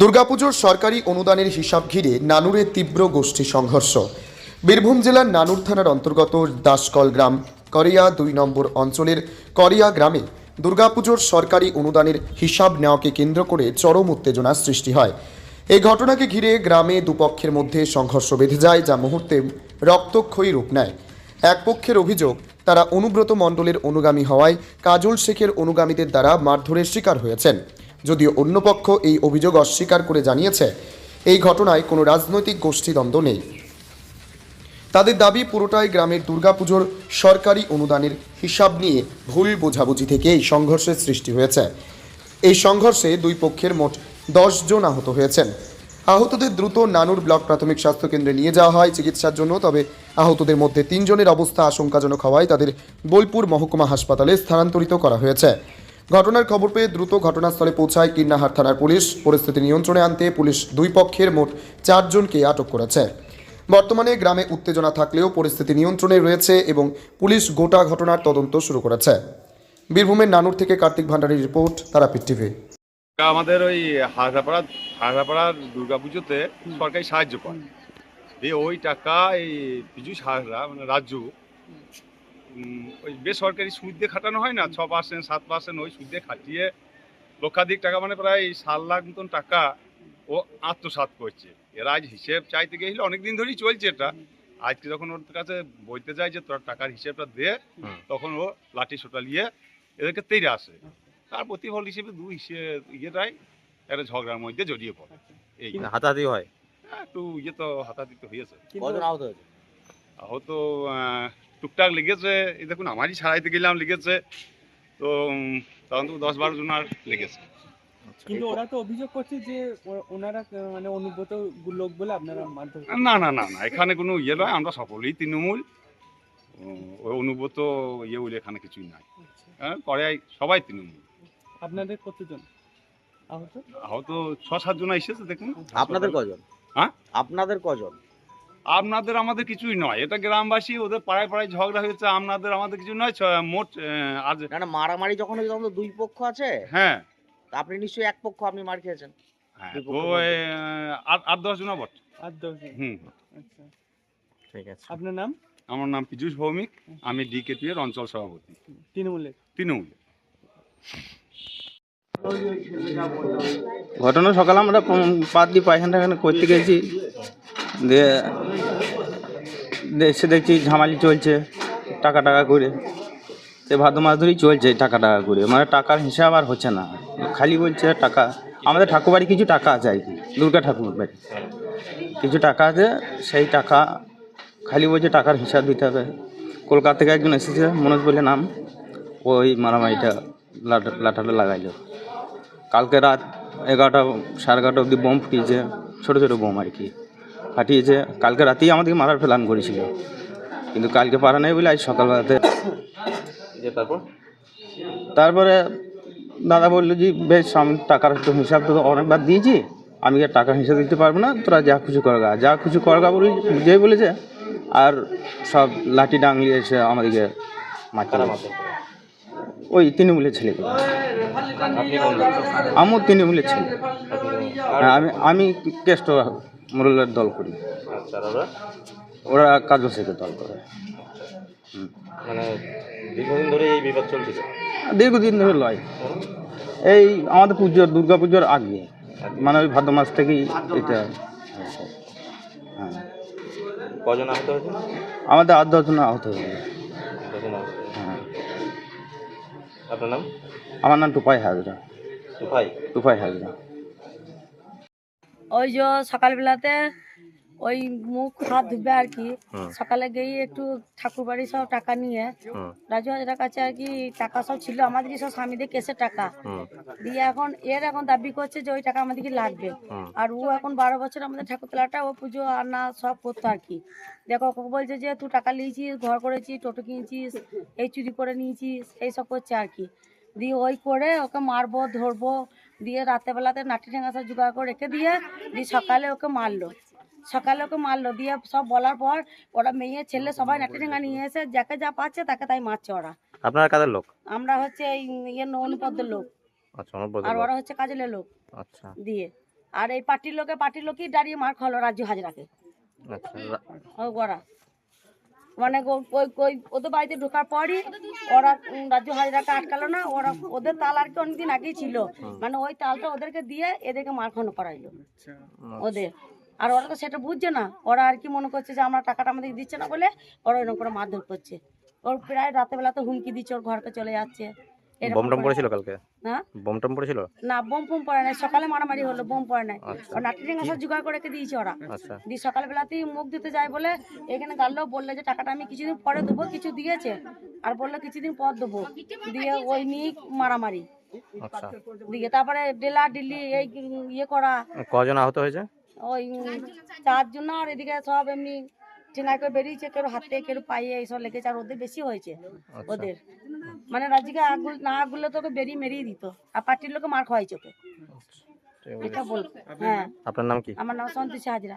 দুর্গাপুজোর সরকারি অনুদানের হিসাব ঘিরে নানুরে তীব্র গোষ্ঠী সংঘর্ষ। বীরভূম জেলার নানুর থানার অন্তর্গত দাসকল গ্রাম করিয়া দুই নম্বর অঞ্চলের করিয়া গ্রামে দুর্গাপুজোর সরকারি অনুদানের হিসাব নেওয়াকে কেন্দ্র করে চরম উত্তেজনার সৃষ্টি হয়। এই ঘটনাকে ঘিরে গ্রামে দুপক্ষের মধ্যে সংঘর্ষ বেঁধে যায়, যা মুহূর্তে রক্তক্ষয়ী রূপ নেয়। এক পক্ষের অভিযোগ, তারা অনুব্রত মণ্ডলের অনুগামী হওয়ায় কাজল শেখের অনুগামীদের দ্বারা মারধরের শিকার হয়েছেন। যদিও অন্য পক্ষ এই অভিযোগ অস্বীকার করে জানিয়েছে, এই ঘটনায় কোনো রাজনৈতিক গোষ্ঠীদ্বন্দ্ব নেই। তাদের দাবি, পুরোটাই গ্রামের দুর্গাপুজোর সরকারি অনুদানের হিসাব নিয়ে ভুল বোঝাবুঝি থেকে এই সংঘর্ষের সৃষ্টি হয়েছে। এই সংঘর্ষে দুই পক্ষের মোট জন আহত হয়েছেন। আহতদের দ্রুত নানুর ব্লক প্রাথমিক স্বাস্থ্য কেন্দ্রে নিয়ে যাওয়া হয় চিকিৎসার জন্য, তবে আহতদের মধ্যে তিনজনের অবস্থা আশঙ্কাজনক হওয়ায় তাদের বোলপুর মহকুমা হাসপাতালে স্থানান্তরিত করা হয়েছে। ঘটনার খবর পেয়ে দ্রুত ঘটনাস্থলে পৌঁছায় কিন্নাহার থানার পুলিশ। পরিস্থিতি নিয়ন্ত্রণে আনতে পুলিশ দুই পক্ষের মোট চারজনকে আটক করেছে। বর্তমানে গ্রামে উত্তেজনা থাকলেও পরিস্থিতি নিয়ন্ত্রণে রয়েছে এবং পুলিশ গোটা ঘটনার তদন্ত শুরু করেছে। বীরভূমের নানুর থেকে কার্তিক ভান্ডারীর রিপোর্ট, তারাপীঠ টিভি। আমাদের ওই হাজরাপাড়া হাজরাপাড়ার দুর্গাপুজোতে সরকারি সাহায্য পায়। দিয়ে ওই টাকা এই পীযুষ হাজরা মানে ওই বেসরকারি সুদ দিয়ে খাটানো হয় না ছ পার্সেন্ট সাত পার্সেন্ট ওই সুদ দিয়ে খাটিয়ে লক্ষাধিক টাকা মানে প্রায় সাত লাখ মতন টাকা ও আত্মসাৎ করছে। এরা আজ হিসেব চাইতে গেছিল অনেকদিন ধরেই চলছে এটা। আজকে যখন ওর কাছে বলতে যায় যে তোর টাকার হিসেবটা দে তখন ও লাঠি সোটা নিয়ে এদেরকে তেড়ে আসে। তার প্রতিফল হিসেবে দুই হিসেবে ইয়েটাই একটা ঝগড়ার মধ্যে জড়িয়ে পড়ে। এই হাতাহাতি হয়। হ্যাঁ, একটু ইয়ে তো হাতাহাতি তো হয়েছে। আহত টুকটাক লেগেছে এই দেখুন আমারই ছাড়াইতে গেলাম লেগেছে তো তখন তো দশ বারো জন আর লেগেছে কিন্তু ওরা তো অভিযোগ করছে যে ও- ওনারা মানে অনুব্রত লোক বলে আপনারা মারধর না না না না এখানে কোনো ইয়ে নয় আমরা সকলেই তৃণমূল। ওই অনুব্রত ইয়ে বলে এখানে কিছুই নাই। হ্যাঁ করে সবাই তৃণমূল। আপনাদের কতজন? আহত? হয়তো ছ সাতজন এসেছে দেখুন। আপনাদের কজন? হ্যাঁ? আপনাদের কজন? আপনাদের আমাদের কিছুই নয়। এটা গ্রামবাসী ওদের পাড়ায় পাড়ায় ঝগড়া হয়েছে আপনাদের আমাদের কিছু নয় মোট আজ না না মারামারি যখন হয়েছে তখন তো দুই পক্ষ আছে। হ্যাঁ। তা আপনি নিশ্চয়ই এক পক্ষ আপনি মার খেয়েছেন। হ্যাঁ, তো আট আট দশ জন বট দশজন হুম। আচ্ছা। ঠিক আছে। আপনার নাম? আমার নাম পীযুষ ভৌমিক আমি ডিকেপি এর অঞ্চল সভাপতি। তৃণমূলের। তৃণমূল ঘটনা সকালে আমরা পম- পাত দিয়ে পায়খানা টায়খানা করতে গেছি। দিয়ে এসে দেখছি ঝামালি চলছে টাকা টাকা করে। সে ভাদ্র মাস ধরেই চলছে টাকা টাকা করে। মানে টাকার হিসাব আর হচ্ছে না। খালি বলছে টাকা। আমাদের ঠাকুরবাড়ি কিছু টাকা আছে আর কি, দুর্গা ঠাকুর বাড়ি। কিছু টাকা আছে, সেই টাকা খালি বলছে টাকার হিসাব দিতে হবে। কলকাতা থেকে একজন এসেছে, মনোজ বলে নাম। ওই মারামারিটা লাটাটা লাগাইলো। কালকে রাত এগারোটা সাড়ে এগারোটা অবধি বোম ফুটিয়েছে ছোটো ছোটো বোম আর কি। ফাটিয়েছে। কালকে রাতেই আমাদেরকে মারার প্ল্যান করেছিল। কিন্তু কালকে পারা নেই বলে আজ সকালবেলাতে। তারপর? তারপরে দাদা বলল যে বেশ আমি টাকার তো হিসাব তো অনেকবার দিয়েছি। আমি আর টাকার হিসাব দিতে পারব না। তোরা যা কিছু করগা যা কিছু করগা বলে যে বলেছে আর সব লাঠি ডাংলি এসে আমাদেরকে মারতে। ওই তৃণমূলের ছেলেগুলো? আমিও তৃণমূলের ছেলে। আপনি হ্যাঁ, আমি আমি কেষ্ট মুরলের দল করি। আচ্ছা ওরা ওরা কাজ শেখে দল করে। মানে দীর্ঘদিন ধরে এই বিবাদ চলছিল? দীর্ঘদিন ধরে লয়। এই আমাদের পুজোর দুর্গা পুজোর আগে। মানে ওই ভাদ্র মাস থেকেই এটা হ্যাঁ। কজন আহত হয়েছে? আমাদের আট দশজন আহত হয়েছে। আপনার নাম? আমার নাম টুপাই হাজরা। টুপাই? টুপাই হাজরা। ওই যে সকালবেলাতে ওই মুখ হাত ধুবে আর কি। সকালে গিয়ে একটু ঠাকুর বাড়ি সব টাকা নিয়ে রাজু হাজার কাছে আর কি টাকা সব ছিল। আমাদের সব স্বামীদের কেসের টাকা। দিয়ে এখন এর এখন দাবি করছে যে ওই টাকা আমাদেরকে লাগবে। আর ও এখন বারো বছর আমাদের ঠাকুর তোলাটা ও পুজো আনা সব করতো আর কি। দেখো বলছে যে তুই টাকা নিয়েছিস ঘর করেছিস টোটো কিনেছিস এই চুরি করে নিয়েছিস এই সব করছে আর কি। দিয়ে ওই করে ওকে মারবো ধরবো দিয়ে রাতেবেলাতে নাটি ঠেঙ্গা সব জোগাড় করে রেখে দিয়ে দিয়ে সকালে ওকে মারলো। সকালে ওকে মারলো দিয়ে সব বলার পর ওরা মেয়ে ছেলে সবাই নাটি ঠেঙ্গা নিয়ে এসে যাকে যা পাচ্ছে তাকে তাই মারছে ওরা। আপনারা কাদের লোক? আমরা হচ্ছে এই ইয়ে অনুপদ্র লোক। আচ্ছা আর ওরা হচ্ছে কাজলের লোক। আচ্ছা। দিয়ে। আর এই পার্টির লোকে পার্টির লোকই দাঁড়িয়ে মার খালো রাজ্য হাজরাকে। আচ্ছা ওরা। মানে ওই ওই ওদের বাড়িতে ঢোকার পরই ওরা রাজ্য হাজরাকে আটকালো না ওরা ওদের তাল আর কি অনেকদিন আগেই ছিল। মানে ওই তালটা ওদেরকে দিয়ে এদেরকে মারখানো করাইলো। আচ্ছা। ওদের। আর ওরা তো সেটা বুঝছে না। ওরা আর কি মনে করছে যে আমরা টাকাটা আমাদের দিচ্ছে না বলে ওরা এরকম করে মারধর করছে। ওর প্রায় রাতের তো হুমকি দিচ্ছে ওর ঘরকে চলে যাচ্ছে। এরকম টম পড়েছিল কালকে? হ্যাঁ? বম টম পড়েছিল? না বোম ফোম পড়ে নাই। সকালে মারামারি হলো বোম পড়ে নাই। আচ্ছা। ওর নাটি সব জোগাড় করে রেখে দিয়েছে ওরা। আচ্ছা। দিয়ে সকালবেলাতেই মুখ দিতে যায় বলে এখানে গাড়লো বললে যে টাকাটা আমি কিছুদিন পরে দেবো কিছু দিয়েছে। আর বলল কিছুদিন পর দেবো। দিয়ে ওই নিয়ে মারামারি। আচ্ছা। দিয়ে তারপরে ডেলা ডিল্লি এই ইয়ে করা। কজন আহত হয়েছে? ওই চার জন্য আর এদিকে সব এমনি ঠেঙায় করে বেরিয়েছে কেউ হাতে কেউ পায়ে এইসব লেগেছে আর ওদের বেশি হয়েছে ওদের। মানে রাজিকে আগুল না আগুলো তোকে বেরিয়ে মেরিয়ে দিত আর পার্টির লোকে মার খাওয়াইছে ওকে। এটা বল হ্যাঁ। আপনার নাম কি? আমার নাম সন্তোষী হাজরা।